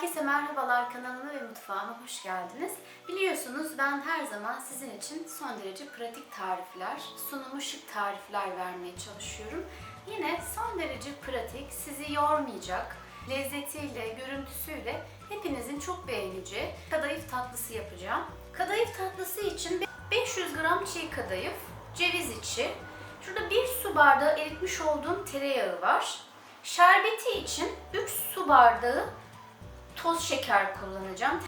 Herkese merhabalar kanalıma ve mutfağıma hoş geldiniz. Biliyorsunuz ben her zaman sizin için son derece pratik tarifler, sunumu şık tarifler vermeye çalışıyorum. Yine son derece pratik, sizi yormayacak, lezzetiyle, görüntüsüyle hepinizin çok beğeneceği kadayıf tatlısı yapacağım. Kadayıf tatlısı için 500 gram çiğ kadayıf, ceviz içi, şurada 1 su bardağı eritmiş olduğum tereyağı var. Şerbeti için 3 su bardağı toz şeker kullanacağım.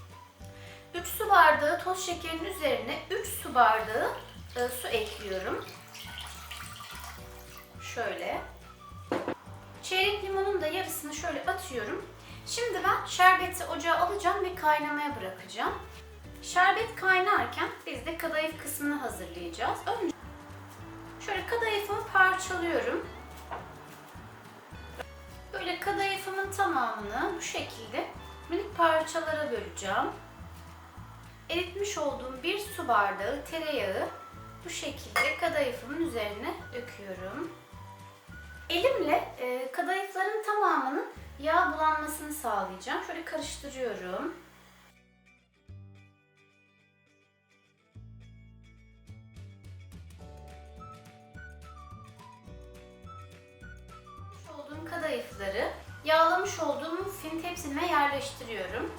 3 su bardağı toz şekerin üzerine 3 su bardağı e, su ekliyorum. Şöyle. Çeyrek limonun da yarısını şöyle atıyorum. Şimdi ben şerbeti ocağa alacağım ve kaynamaya bırakacağım. Şerbet kaynarken biz de kadayıf kısmını hazırlayacağız. Önce şöyle kadayıfımı parçalıyorum. Böyle kadayıfımın tamamını bu şekilde parçalara böleceğim. Eritmiş olduğum bir su bardağı tereyağı bu şekilde kadayıfımın üzerine döküyorum. Elimle e, kadayıfların tamamının yağ bulanmasını sağlayacağım. Şöyle karıştırıyorum. olduğum kadayıfları yağlamış olduğum muffin tepsime yerleştiriyorum.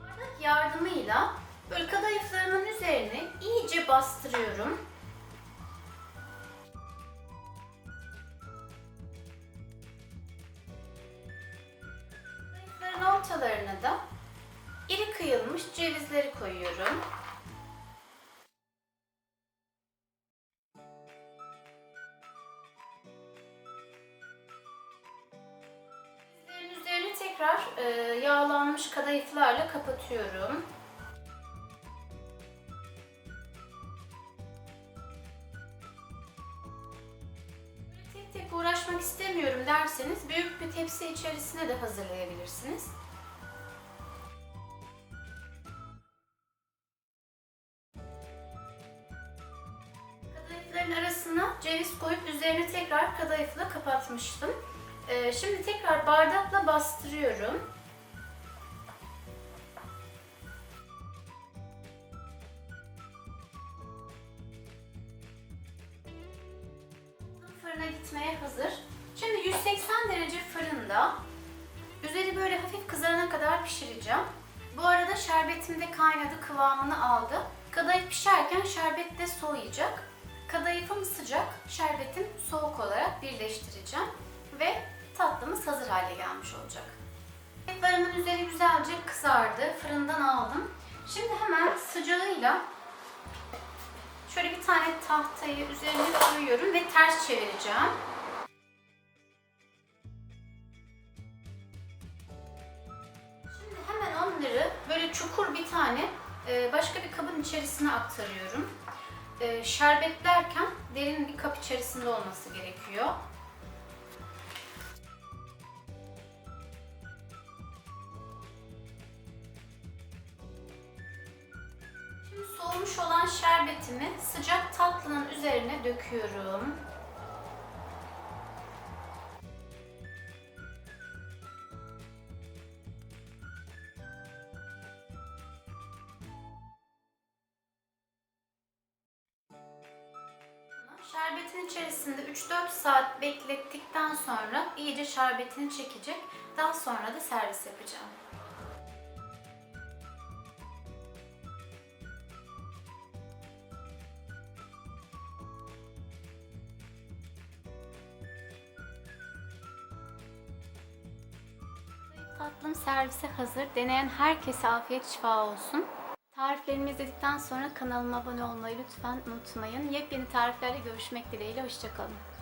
Bardak yardımıyla böyle kadayıflarımın üzerine iyice bastırıyorum. Kadayıfların ortalarına da iri kıyılmış cevizleri koyuyorum. Yağlanmış kadayıflarla kapatıyorum. Tek tek uğraşmak istemiyorum derseniz büyük bir tepsi içerisine de hazırlayabilirsiniz. Kadayıfların arasına ceviz koyup üzerine tekrar kadayıfla kapatmıştım. Ee, şimdi tekrar bardakla bastırıyorum. Fırına gitmeye hazır. Şimdi 180 derece fırında üzeri böyle hafif kızarana kadar pişireceğim. Bu arada şerbetim de kaynadı, kıvamını aldı. Kadayıf pişerken şerbet de soğuyacak. Kadayıfım sıcak, şerbetim soğuk olarak birleştireceğim ve tatlımız hazır hale gelmiş olacak. Kadayıflarımın üzeri güzelce kızardı, fırından aldım. Şimdi hemen sıcağıyla şöyle bir tane tahtayı üzerine koyuyorum ve ters çevireceğim. Şimdi hemen onları böyle çukur bir tane e, başka bir kabın içerisine aktarıyorum. E, Şerbetlerken derin bir kap içerisinde olması gerekiyor. Soğumuş olan şerbetimi sıcak tatlının üzerine döküyorum. Şerbetin içerisinde 3-4 saat beklettikten sonra iyice şerbetini çekecek. Daha sonra da servis yapacağım. Tatlım servise hazır. Deneyen herkese afiyet şifa olsun. Tariflerimi izledikten sonra kanalıma abone olmayı lütfen unutmayın. Yepyeni tariflerle görüşmek dileğiyle. Hoşçakalın.